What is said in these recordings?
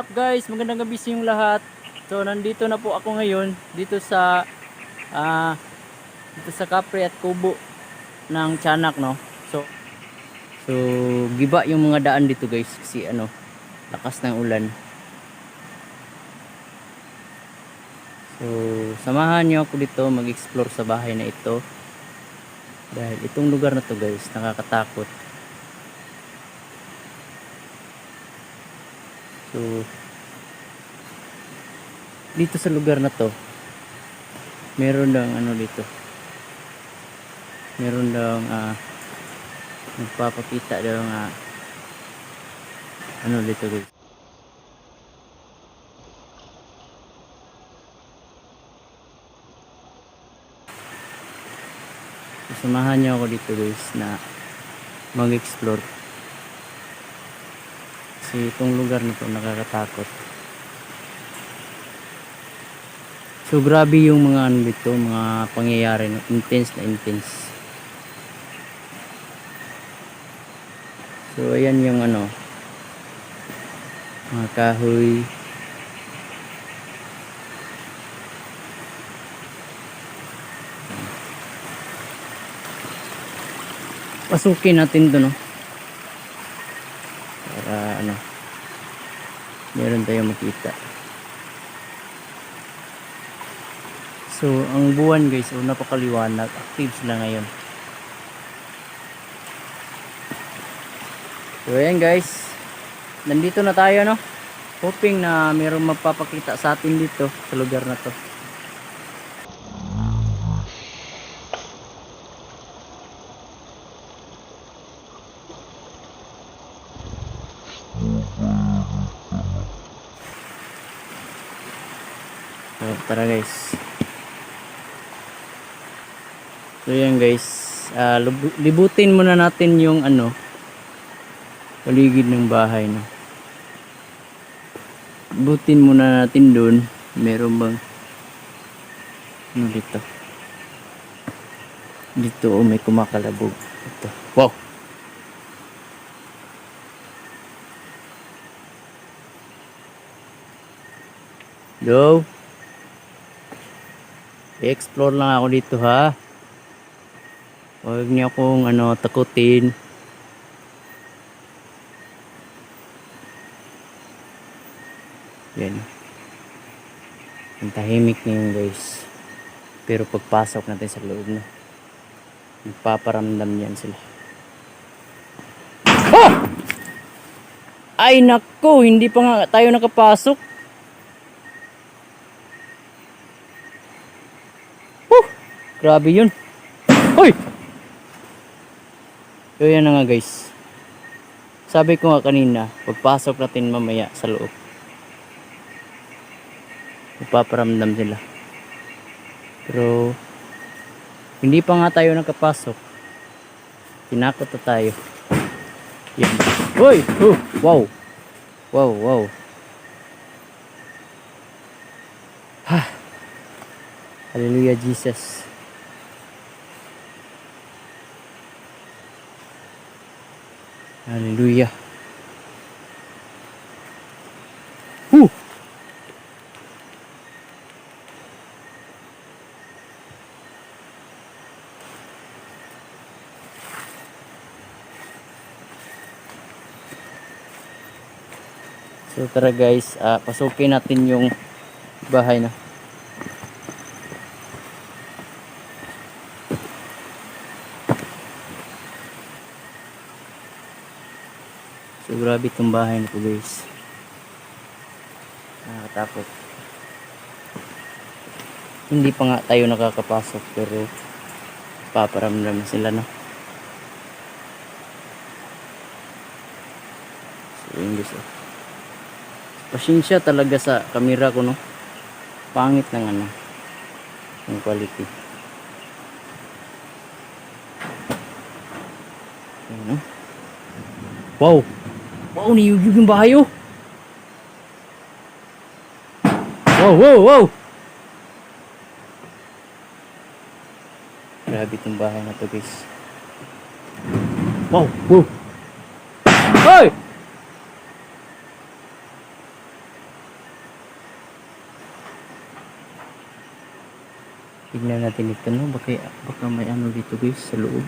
Up guys? Magandang gabi sa inyong lahat. So nandito na po ako ngayon dito sa ah dito sa Capri at Kubo ng Tiyanak no. So So giba yung mga daan dito guys kasi ano lakas ng ulan. So samahan niyo ako dito mag-explore sa bahay na ito. Dahil itong lugar na to guys nakakatakot. So, dito sa lugar na to, meron lang ano dito. Meron lang ah nagpapakita daw nga ano dito guys. Samahan niyo ako dito guys na mag-explore. Kasi itong lugar na to nakakatakot. So grabe yung mga ano dito, mga pangyayari, no? intense na intense. So ayan yung ano, mga kahoy. Pasukin natin to no. Para ano, makita. So, ang buwan guys, oh, napakaliwanag. Active sila ngayon. So, ayan guys. Nandito na tayo, no? Hoping na mayroong magpapakita sa atin dito sa lugar na to. Tara guys. So yan guys, lub- libutin muna natin yung ano paligid ng bahay no. Libutin muna natin doon. Meron bang ano dito? Dito oh, may kumakalabog. Ito. Wow. Go. I-explore lang ako dito ha. Huwag niyo akong ano, takutin. Yan. Ang tahimik niyo guys. Pero pagpasok natin sa loob na, nagpaparamdam yan sila. Oh! Ay nako, hindi pa nga tayo nakapasok. Grabe yun. Hoy! So yan na nga guys. Sabi ko nga kanina, pagpasok natin mamaya sa loob. Ipaparamdam sila. Pero hindi pa nga tayo nakapasok. Tinakot na tayo. Yan. Hoy! Oh, wow! Wow, wow. Ha! Hallelujah, Jesus. Hallelujah. Whew. So tara guys, ah, pasukin natin yung bahay na. So grabe itong bahay na to guys. Nakakatakot. Hindi pa nga tayo nakakapasok pero paparamdam sila no. So yun guys oh. Pasensya talaga sa kamera ko no. Pangit ng ano. Yung quality. Wow! Wow, niyugyug yung bahay. Oh. Wow, wow, wow. Grabe itong bahay na to guys. Wow, wow. Hoy! Tignan natin ito no, baka, baka may ano dito guys sa loob.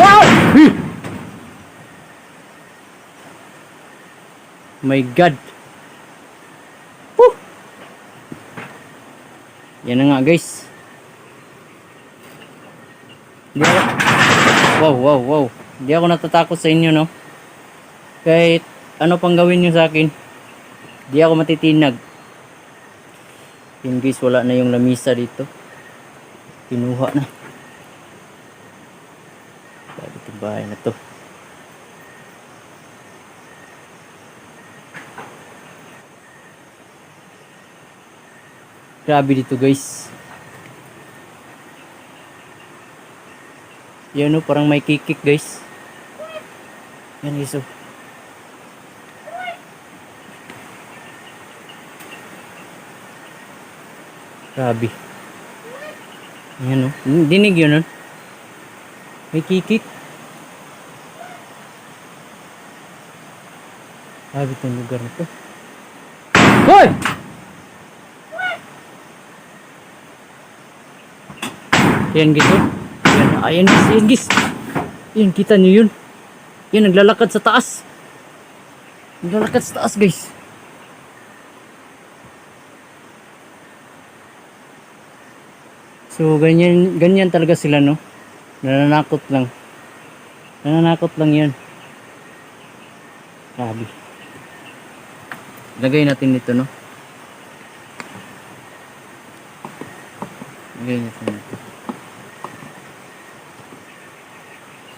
Wow! Hey! My God! Woo! Yan na nga guys. Wow, wow, wow. Di ako natatakot sa inyo no. Kahit ano pang gawin nyo sa akin. Di ako matitinag. Yun guys, wala na yung lamisa dito. Pinuha na. Itong bahay na to. Grabe dito guys. Yan o, parang may kikik guys. Yan guys oh. Grabe. Yan o. Dinig yun o. May kikik. Grabe itong lugar na to. Hoy! Yan gito. Yan, ayan guys, yan guys. Yan, kita nyo yun. Yan, naglalakad sa taas. Naglalakad sa taas guys. So, ganyan, ganyan talaga sila, no? Nananakot lang. Nananakot lang yan. Grabe. Lagay natin dito, no? Lagay natin dito.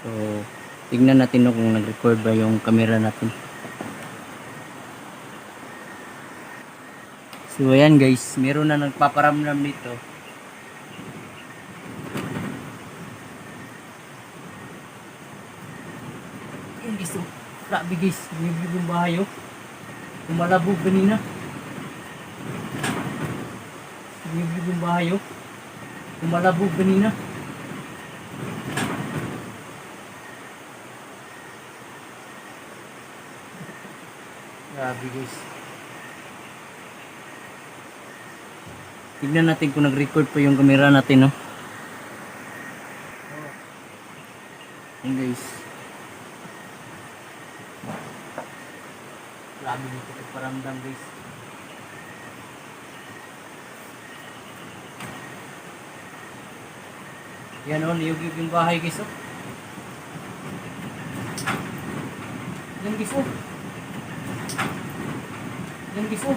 So, tignan natin no, kung nag-record ba yung camera natin. So, ayan guys, meron na nagpaparamdam dito. Ayan guys, oh. Grabe guys, bibig yung bahay oh. Kumalabog kanina. Bibig yung bahay oh. Kumalabog kanina. Grabe guys. Tignan natin kung nag-record pa yung camera natin, no? Yan guys. Grabe dito ito paramdam guys. Yan o, niyugig yung bahay guys oh. Yan guys oh. Guys oh.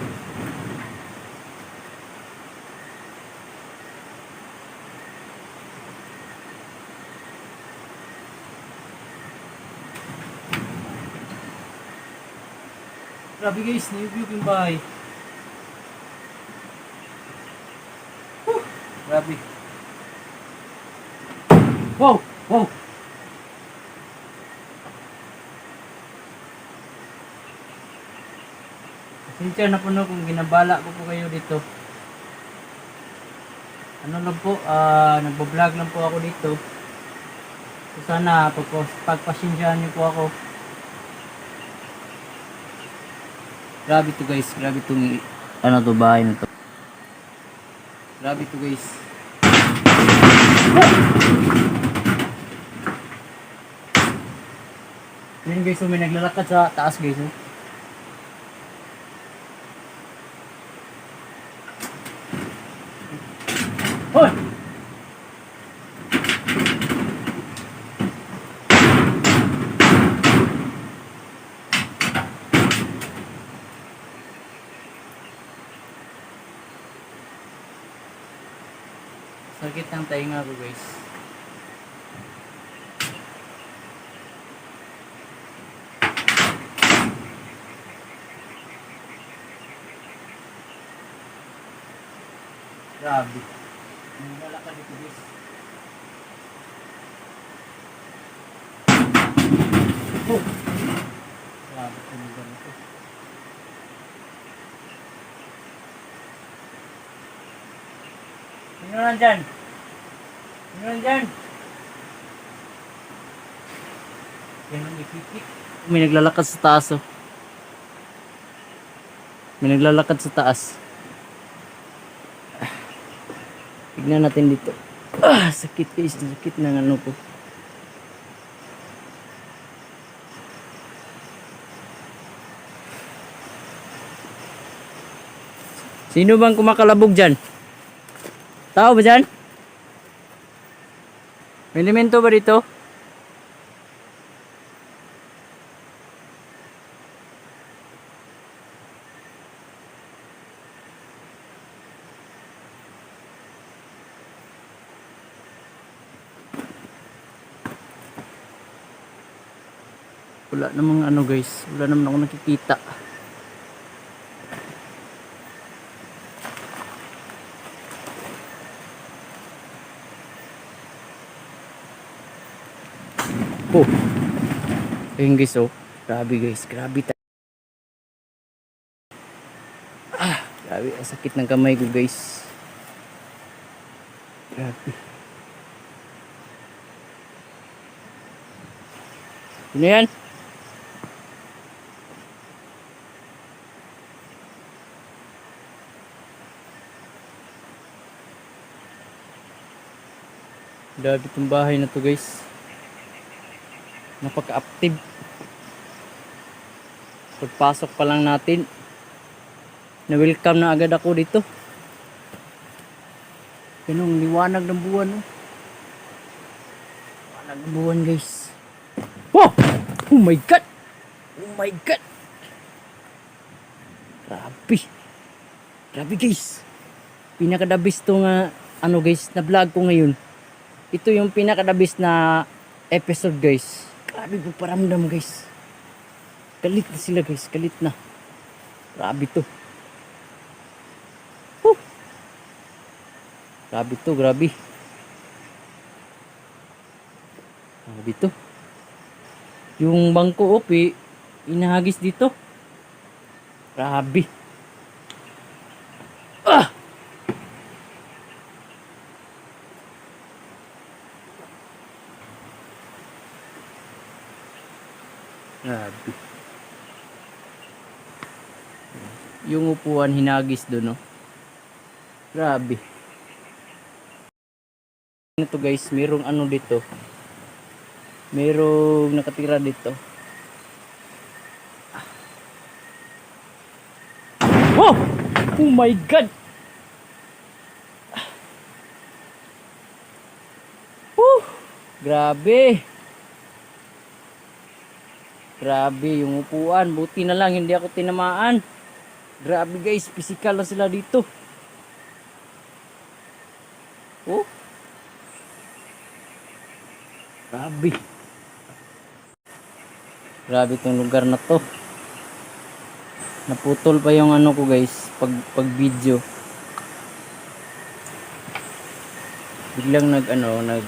Grabe guys, niyugig yung bahay. Whew, grabe. Wow! Pasensya na po no kung ginabala ko po kayo dito. Ano lang po, ah nagbo-vlog lang po ako dito. So sana pagpas pagpasensyahan niyo po ako. Grabe to guys, grabe tong ano to bahay na to. Grabe to guys. Yan guys, so may naglalakad sa taas guys. Oh. Sakit ng tainga ko guys. Grabe. Ang lalakad dito guys. Oh! Grabe ito lugar na to. Sino nandyan? Sino nandyan? Yan. May naglalakad sa taas oh. May naglalakad sa taas. Tignan natin dito. Ah, sakit guys. Sakit ng ano ko. Sino bang kumakalabog dyan? Tao ba dyan? May elemento ba dito? Wala namang ano guys. Wala naman ako nakikita. Oh. Ayun guys oh. Grabe guys. Grabe ta. Ah. Grabe. Sakit ng kamay ko guys. Grabe. Sino yan? Grabe itong bahay na to guys. Napaka-active. Pagpasok pa lang natin, na-welcome na agad ako dito. Ganong liwanag ng buwan. Oh. Liwanag ng buwan guys. Wow! Oh my God! Oh my God! Grabe. Grabe guys. Pinakadabis to nga, ano guys, na vlog ko ngayon. Ito yung pinakadabis na episode guys. Grabe po paramdam guys. Galit na sila guys, galit na. Grabe to. Whew. Grabe to, grabe. Grabe to. Yung bangko opi, inahagis dito. Grabe. Yung upuan hinagis doon, no? Grabe. Ito guys, merong ano dito. Merong nakatira dito. Wow! Oh my God! Woo! Grabe! Grabe yung upuan. Buti na lang hindi ako tinamaan. Grabe guys, physical na sila dito. Oh. Grabe. Grabe tong lugar na to. Naputol pa yung ano ko guys, pag pag video. Biglang nag ano, nag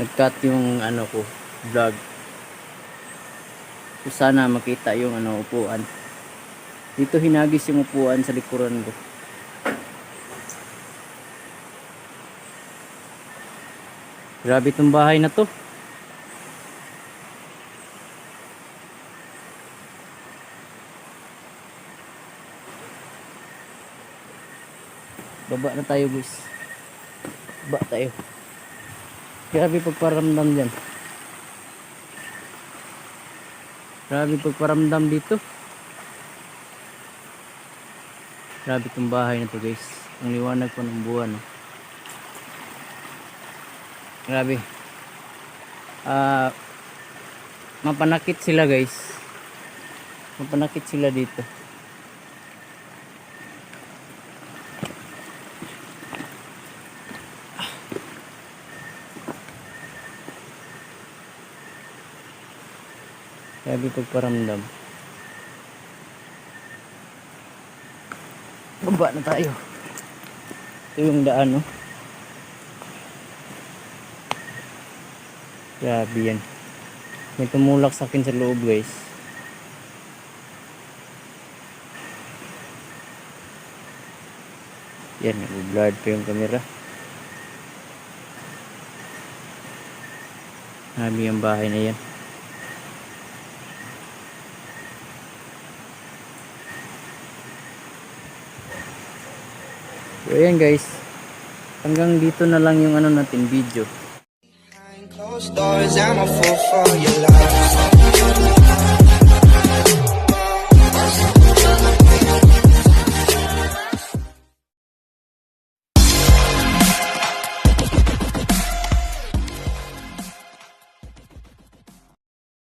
nag-cut yung ano ko, vlog. Sana makita yung ano upuan. Dito hinagis yung upuan sa likuran ko. Grabe tong bahay na to. Baba na tayo guys. Baba tayo. Grabe pagparamdam dyan. Grabe pagparamdam dito. Grabe itong bahay na to guys. Ang liwanag po ng buwan. Grabe. Ah, mapanakit sila guys. Mapanakit sila dito. Grabe pagparamdam. Baba na tayo. Ito yung daan, no? Grabe yan. May tumulak sa akin sa loob, guys. Yan, nag-blurred pa yung camera. Grabe yung bahay na yan. So ayan guys. Hanggang dito na lang yung ano natin video. Closed doors, I'm a fool for your love.